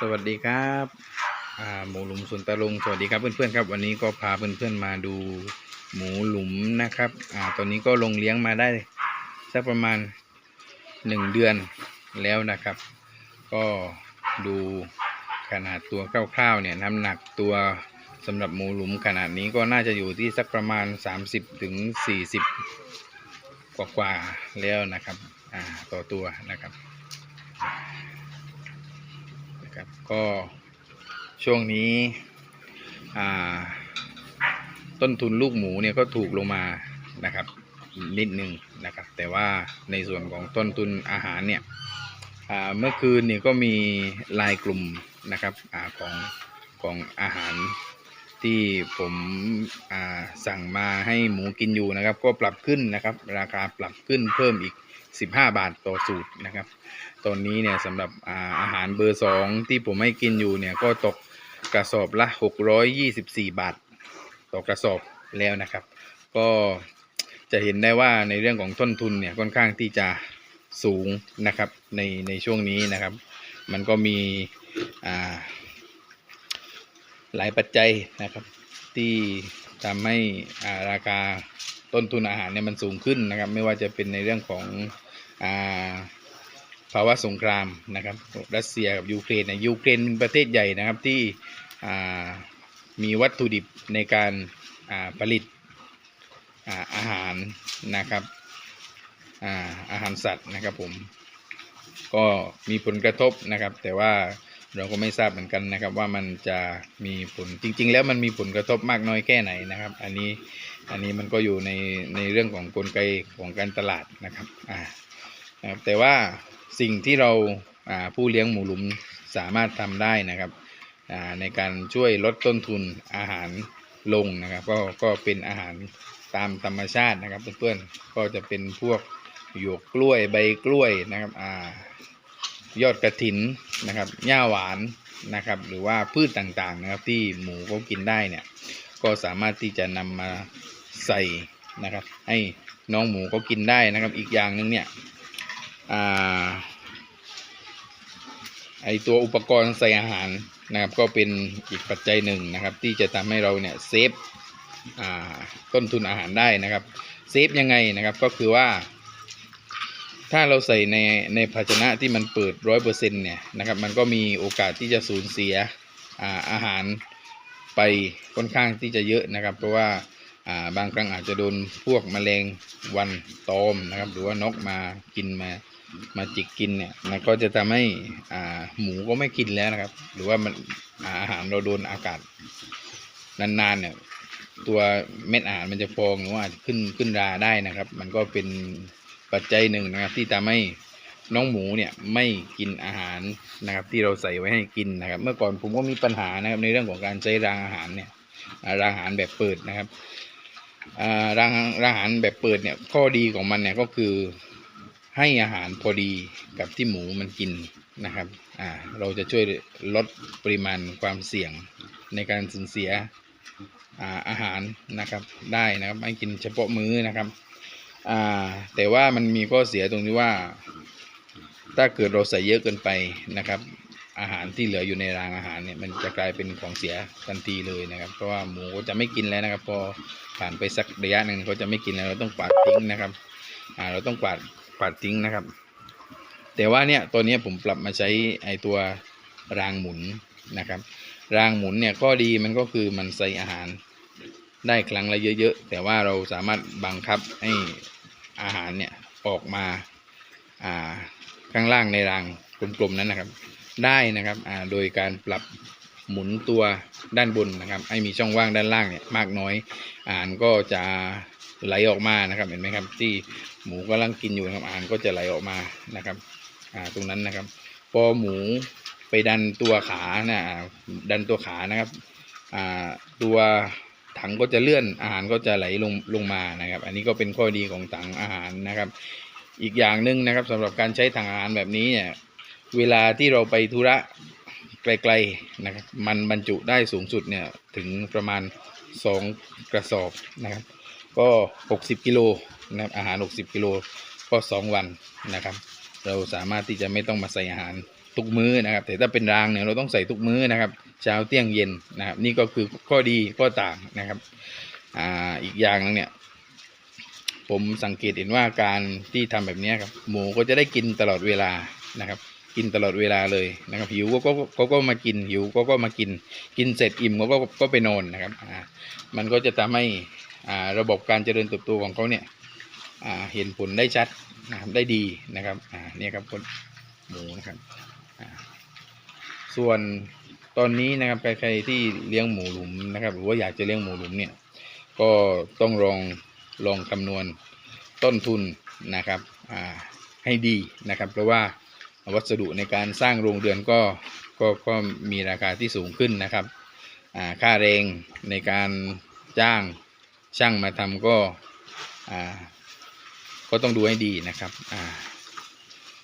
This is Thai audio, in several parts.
สวัสดีครับหมูหลุมสวนตะลุงสวัสดีครับเพื่อนๆครับ วันนี้ก็พาเพื่อนๆมาดูหมูหลุมนะครับอ่าตอนนี้ก็ลงเลี้ยงมาได้สักประมาณหนึ่งเดือนแล้วนะครับ ก็ดูขนาดตัวคร่าวๆเนี่ยน้ำหนักตัวสำหรับหมูหลุมขนาดนี้ก็น่าจะอยู่ที่สักประมาณ 30ถึง40 กว่าๆแล้วนะครับต่อตัวนะครับ นะครับก็ช่วงนี้ต้นทุนลูกหมูเนี่ยก็ถูกลงมานะครับนิดนึงนะครับ แต่ว่าในส่วนของต้นทุนอาหารเนี่ยเมื่อคืนเนี่ยก็มีลายกลุ่มนะครับอของของอาหาร ที่ผมสั่งมาให้หมูกินอยู่นะครับ ก็ปรับขึ้นนะครับ ราคาปรับขึ้นเพิ่มอีก 15 บาทต่อสูตรนะครับ ตอนนี้เนี่ยสำหรับอาอาหารเบอร์สองที่ผมให้กินอยู่เนี่ยก็ตกกระสอบละ 624 บาท ต่อกระสอบแล้วนะครับ ก็จะเห็นได้ว่าในเรื่องของต้นทุนเนี่ยค่อนข้างที่จะสูงนะครับในในช่วงนี้นะครับ มันก็มีอ่า หลายปัจจัยนะครับ ที่ทำให้อาราคาต้นทุนอาหารเนี่ยมันสูงขึ้นนะครับ ไม่ว่าจะเป็นในเรื่องของอาภาวะสงครามนะครับรัสเซียกับยูเครนเนี่ยยูเครนเป็นประเทศใหญ่นะครับที่มีวัตถุดิบในการาผลิตอาอาหารนะครับอาอาหารสัตว์นะครับผมก็มีผลกระทบนะครับ แต่ว่า เราก็ไม่ทราบเหมือนกันนะครับ ว่ามันจะมีผลจริง ๆ แล้วมันมีผลกระทบมากน้อยแค่ไหนนะครับ อันนี้อันนี้มันก็อยู่ในในเรื่องของกลไกของการตลาดนะครับอ่านะครับแต่ว่าสิ่งที่เราอ่าผู้เลี้ยงหมูหลุมสามารถทำได้นะครับอ่าในการช่วยลดต้นทุนอาหารลงนะครับ ก็ก็เป็นอาหารตามธรรมชาตินะครับเพื่อนๆก็จะเป็นพวกหยวกกล้วยใบกล้วยนะครับอ่า ยอดกระถินนะครับหญ้าหวานนะครับ หรือว่าพืชต่างๆนะครับที่หมูเขากินได้เนี่ย ก็สามารถที่จะนำมาใส่นะครับ ให้น้องหมูเขากินได้นะครับ อีกอย่างหนึ่งเนี่ยอ่าไอตัวอุปกรณ์ใส่อาหารนะครับ ก็เป็นอีกปัจจัยหนึ่งนะครับ ที่จะทำให้เราเนี่ยเซฟอ่าต้นทุนอาหารได้นะครับ เซฟยังไงนะครับก็คือว่า ถ้าเราใส่ในในภาชนะที่มันเปิดร้อยเปอร์เซ็นต์เนี่ยนะครับ มันก็มีโอกาสที่จะสูญเสียอาอาหารไปค่อนข้างที่จะเยอะนะครับ เพราะว่าาบางครั้งอาจจะโดนพวกแมลงวันตอมนะครับ หรือว่านกมากินมามาจิกกินเนี่ยมันก็จะทำให้อ่าหมูก็ไม่กินแล้วนะครับ หรือว่ามันอาอาหารเราโดนอากาศนานๆเนี่ยตัวเม็ดอาหารมันจะฟองหรือว่าขึ้นขึ้นราได้นะครับ มันก็เป็น ปัจจัยหนึ่งนะครับ ที่ทำให้น้องหมูเนี่ยไม่กินอาหารนะครับที่เราใส่ไว้ให้กินนะครับ เมื่อก่อนผมก็มีปัญหานะครับในเรื่องของการใช้รางอาหารเนี่ยรางอาหารแบบเปิดนะครับอ่ารางรางอาหารแบบเปิดเนี่ยข้อดีของมันเนี่ยก็คือให้อาหารพอดีกับที่หมูมันกินนะครับอ่าเราจะช่วยลดปริมาณความเสี่ยงในการสูญเสียอาอาหารนะครับได้นะครับให้กินเฉพาะมื้อนะครับ อ่าแต่ว่ามันมีข้อเสียตรงที่ว่า ถ้าเกิดเราใส่เยอะเกินไปนะครับ อาหารที่เหลืออยู่ในรางอาหารเนี่ยมันจะกลายเป็นของเสียทันทีเลยนะครับ เพราะว่าหมูก็จะไม่กินแล้วนะครับ พอผ่านไปสักระยะหนึ่งเขาจะไม่กินแล้วเราต้องปาดทิ้งนะครับอ่าเราต้องปาดปาดทิ้งนะครับ แต่ว่าเนี่ยตัวนี้ผมปรับมาใช้ไอตัวรางหมุนนะครับ รางหมุนเนี่ยข้อดีมันก็คือมันใส่อาหารได้ครั้งละเยอะ ๆ แต่ว่าเราสามารถบังคับให้ อาหารเนี่ยออกมาอ่าข้างล่างในรางกลมๆนั้นนะครับ ได้นะครับอ่าโดยการปรับหมุนตัวด้านบนนะครับ ให้มีช่องว่างด้านล่างเนี่ยมากน้อยอาหารก็จะไหลออกมานะครับ เห็นไหมครับ ที่หมูกำลังกินอยู่นะครับอาหารก็จะไหลออกมานะครับอ่าตรงนั้นนะครับ พอหมูไปดันตัวขานะอ่าดันตัวขานะครับอ่าตัว ถังก็จะเลื่อนอาหารก็จะไหลลงลงมานะครับ อันนี้ก็เป็นข้อดีของถังอาหารนะครับ อีกอย่างหนึ่งนะครับสำหรับการใช้ถังอาหารแบบนี้เนี่ยเวลาที่เราไปธุระไกลๆนะครับ มันบรรจุได้สูงสุดเนี่ยถึงประมาณ 2 กระสอบนะครับ ก็ 60 กิโลนะครับอาหาร 60 กิโลก็ 2 วันนะครับ เราสามารถที่จะไม่ต้องมาใส่อาหาร ทุกมื้อนะครับ แต่ถ้าเป็นรางเนี่ยเราต้องใส่ทุกมื้อนะครับ เช้าเที่ยงเย็นนะครับ นี่ก็คือข้อดีข้อต่างนะครับอ่าอีกอย่างนึงเนี่ย ผมสังเกตเห็นว่าการที่ทำแบบนี้ครับ หมูก็จะได้กินตลอดเวลานะครับ กินตลอดเวลาเลยนะครับหิวก็ก็ก็ก็มากินหิวก็ก็มากิน กินเสร็จอิ่มก็ก็ก็ไปนอนนะครับอ่ามันก็จะทำให้อ่าระบบการเจริญเติบโตของเขาเนี่ยอ่าเห็นผลได้ชัดนะครับได้ดีนะครับอ่าเนี่ยครับคนหมูนะครับ ส่วนตอนนี้นะครับใครที่เลี้ยงหมูหลุมนะครับ หรือว่าอยากจะเลี้ยงหมูหลุมเนี่ย ก็ต้องลองลองคำนวณต้นทุนนะครับให้ดีนะครับ เพราะว่าวัสดุในการสร้างโรงเรือนก็ก็ก็มีราคาที่สูงขึ้นนะครับค่าแรงในการจ้างช่างมาทำก็ก็ต้องดูให้ดีนะครับ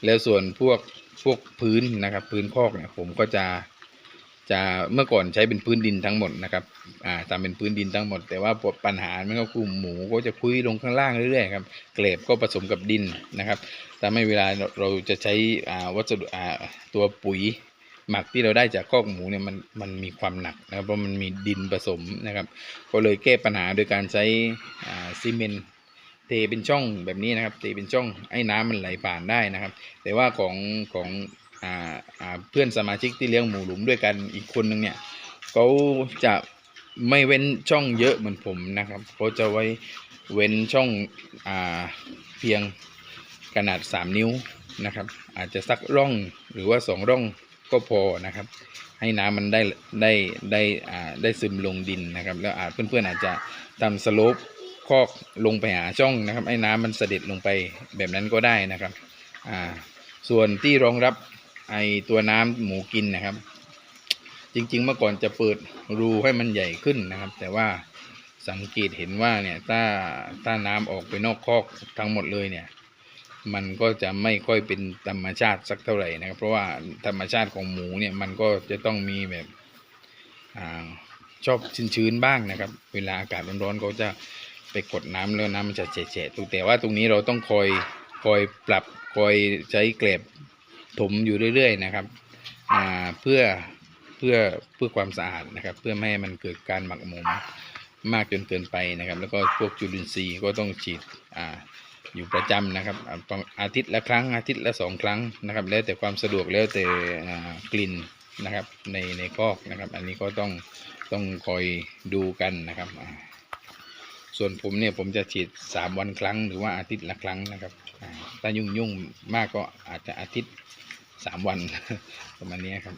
แล้วส่วนพวก พวกพื้นนะครับ พื้นคอกเนี่ยผมก็จะจะเมื่อก่อนใช้เป็นพื้นดินทั้งหมดนะครับอ่าทำเป็นพื้นดินทั้งหมด แต่ว่าปัญหามันก็คือหมูก็จะคุยลงข้างล่างเรื่อยๆครับเกล็บก็ผสมกับดินนะครับทำให้เวลาเราเราจะใช้อ่าวัสดุอ่าตัวปุ๋ยหมักที่เราได้จากคอกหมูเนี่ยมันมันมีความหนักนะครับเพราะมันมีดินผสมนะครับ ก็เลยแก้ปัญหาโดยการใช้อ่าซีเมนต์ เทเป็นช่องแบบนี้นะครับ เทเป็นช่องให้น้ำมันไหลผ่านได้นะครับ แต่ว่าของของอ่าอ่าเพื่อนสมาชิกที่เลี้ยงหมูหลุมด้วยกันอีกคนนึงเนี่ยเขาจะไม่เว้นช่องเยอะเหมือนผมนะครับเขาจะไว้เว้นช่องอ่าเพียงขนาด 3 นิ้วนะครับ อาจจะสักร่องหรือว่า 2 ร่องก็พอนะครับ ให้น้ำมันได้ได้ได้อ่าได้ซึมลงดินนะครับ แล้วอาจเพื่อนๆอาจจะทำสโลป คอกลงไปหาช่องนะครับให้น้ำมันเสด็จลงไปแบบนั้นก็ได้นะครับอ่าส่วนที่รองรับไอตัวน้ำหมูกินนะครับ จริง ๆ เมื่อก่อนจะเปิดรูให้มันใหญ่ขึ้นนะครับ แต่ว่าสังเกตเห็นว่าเนี่ยถ้าถ้าน้ำออกไปนอกคอกทั้งหมดเลยเนี่ย มันก็จะไม่ค่อยเป็นธรรมชาติสักเท่าไหร่นะครับ เพราะว่าธรรมชาติของหมูเนี่ยมันก็จะต้องมีแบบอชอบชื้นๆบ้างนะครับ เวลาอากาศร้อนๆเขาจะ ไปกดน้ำแล้วน้ำมันจะแฉะๆตรงแต่ว่าตรงนี้เราต้องคอยคอยปรับคอยใช้เกล็บถมอยู่เรื่อย ๆ นะครับอ่าเพื่อเพื่อเพื่อความสะอาดนะครับ เพื่อไม่ให้มันเกิดการหมักหมมมากจนเกินไปนะครับ แล้วก็พวกจุลินทรีย์ก็ต้องฉีดอ่าอยู่ประจำนะครับอาทิตย์ละครั้งอาทิตย์ละสองครั้งนะครับ แล้วแต่ความสะดวกแล้วแต่กลิ่นนะครับในในคอกนะครับ อันนี้ก็ต้องต้องคอยดูกันนะครับ ส่วนผมเนี่ยผมจะฉีดสามวันครั้ง หรือว่าอาทิตย์ละครั้งนะครับถ้ายุ่งยุ่งมากก็อาจจะอาทิตย์สามวันประมาณนี้ครับ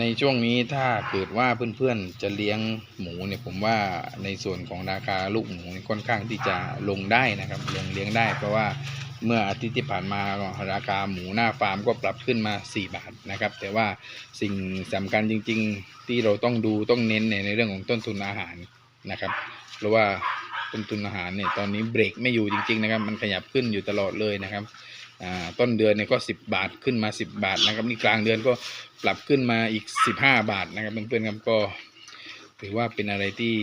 ในช่วงนี้ถ้าเกิดว่าเพื่อนๆจะเลี้ยงหมูเนี่ยผมว่าในส่วนของราคาลูกหมูค่อนข้างที่จะลงได้นะครับลงเลี้ยงได้เพราะว่า เมื่ออาทิตย์ที่ผ่านมาราคาหมูหน้าฟาร์มก็ปรับขึ้นมา 4 บาทนะครับ แต่ว่าสิ่งสำคัญจริง ๆ ที่เราต้องดูต้องเน้นในในเรื่องของต้นทุนอาหารนะครับ เพราะว่าต้นทุนอาหารเนี่ยตอนนี้เบรกไม่อยู่จริง ๆ นะครับ มันขยับขึ้นอยู่ตลอดเลยนะครับต้นเดือนเนี่ยก็ 10 บาทขึ้นมา 10 บาทนะครับนี่กลางเดือนก็ปรับขึ้นมาอีก 15 บาทนะครับเพื่อนๆครับก็ถือว่าเป็นอะไรที่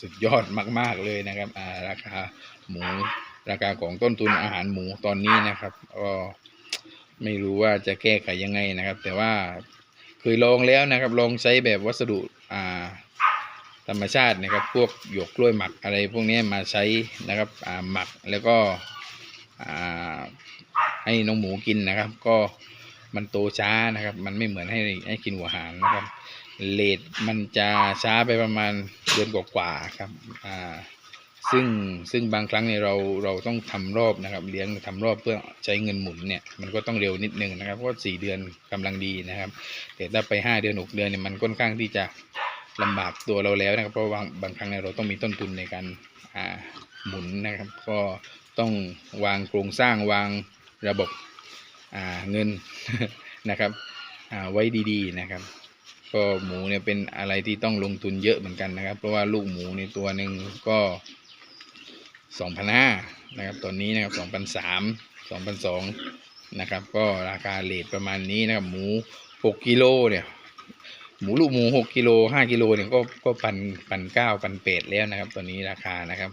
สุดยอดมาก ๆเลยนะครับราคาหมู ราคาของต้นทุนอาหารหมูตอนนี้นะครับก็ไม่รู้ว่าจะแก้ไขยังไงนะครับ แต่ว่าเคยลองแล้วนะครับ ลองใช้แบบวัสดุอ่าธรรมชาตินะครับ พวกหยวกกล้วยหมักอะไรพวกนี้มาใช้นะครับอ่าหมักแล้วก็อ่าให้น้องหมูกินนะครับ ก็มันโตช้านะครับ มันไม่เหมือนให้ให้กินหัวหางนะครับเลทมันจะช้าไปประมาณเดือนกว่าๆครับอ่า ซึ่งซึ่งบางครั้งเนี่ยเราเราต้องทำรอบนะครับเลี้ยงทำรอบเพื่อใช้เงินหมุนเนี่ยมันก็ต้องเร็วนิดนึงนะครับเพราะว่าสี่เดือนกำลังดีนะครับ แต่ถ้าไปห้าเดือนหกเดือนเนี่ยมันค่อนข้างที่จะลำบากตัวเราแล้วนะครับเพราะว่าบางบางครั้งเนี่ยเราต้องมีต้นทุนในการอ่าหมุนนะครับ ก็ต้องวางโครงสร้างวางระบบอ่าเงินนะครับอ่าไว้ดีๆนะครับก็หมูเนี่ยเป็นอะไรที่ต้องลงทุนเยอะเหมือนกันนะครับ เพราะว่าลูกหมูในตัวหนึ่งก็ สองพันห้านะครับตอนนี้นะครับสองพันสามสองพันสองนะครับก็ราคาเลทประมาณนี้นะครับหมูหกกิโลเนี่ยหมูลูกหมูหกกิโลห้ากิโลเนี่ยก็ก็พันพันเก้าพันแปดแล้วนะครับตอนนี้ราคานะครับ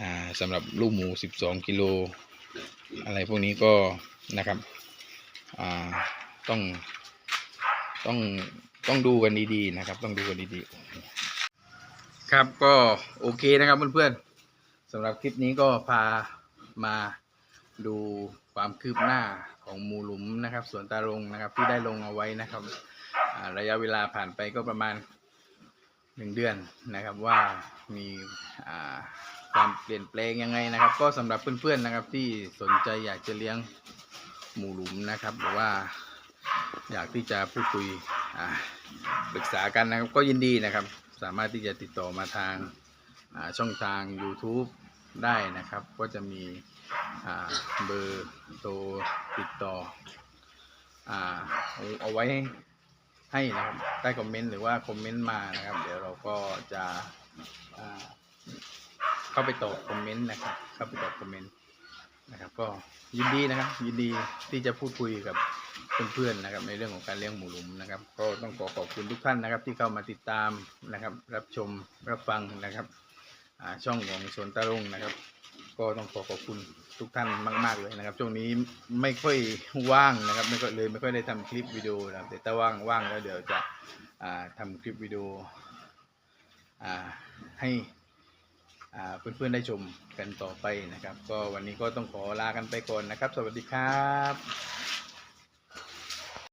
อ่าสำหรับลูกหมู12กิโลอะไรพวกนี้ก็นะครับอ่าต้องต้องต้องดูกันดีๆนะครับ ต้องดูกันดีๆครับก็โอเคนะครับเพื่อนๆ สำหรับคลิปนี้ก็พามาดูความคืบหน้าของหมูหลุมนะครับสวนตารงนะครับที่ได้ลงเอาไว้นะครับระยะเวลาผ่านไปก็ประมาณหนึ่งเดือนนะครับว่ามีความเปลี่ยนแปลงยังไงนะครับ ก็สำหรับเพื่อนๆนะครับที่สนใจอยากจะเลี้ยงหมูหลุมนะครับหรือว่าอยากที่จะพูดคุยปรึกษากันนะครับก็ยินดีนะครับ สามารถที่จะติดต่อมาทางช่องทาง YouTube ได้นะครับ ก็จะมีเบอร์โทรติดต่ออเอาไว้ให้นะครับใต้คอมเมนต์หรือว่าคอมเมนต์มานะครับ เดี๋ยวเราก็จะเข้าไปตอบคอมเมนต์นะครับ เข้าไปตอบคอมเมนต์นะครับ ก็ยินดีนะครับ ยินดีที่จะพูดคุยกับเพื่อนๆนะครับ ในเรื่องของการเลี้ยงหมูหลุมนะครับ ก็ต้องขอขอบคุณทุกท่านนะครับ ที่เข้ามาติดตามนะครับ รับชมรับฟังนะครับ ช่องของสวนตะลุงนะครับ ก็ต้องขอขอบคุณทุกท่านมาก ๆ เลยนะครับช่วงนี้ไม่ค่อยว่างนะครับไม่ค่อยเลยไม่ค่อยได้ทำคลิปวิดีโอนะแต่ถ้าว่างว่างแล้วเดี๋ยวจะอ่าทำคลิปวิดีโอให้เพื่อนๆได้ชมกันต่อไปนะครับ ก็วันนี้ก็ต้องขอลากันไปก่อนนะครับ สวัสดีครับ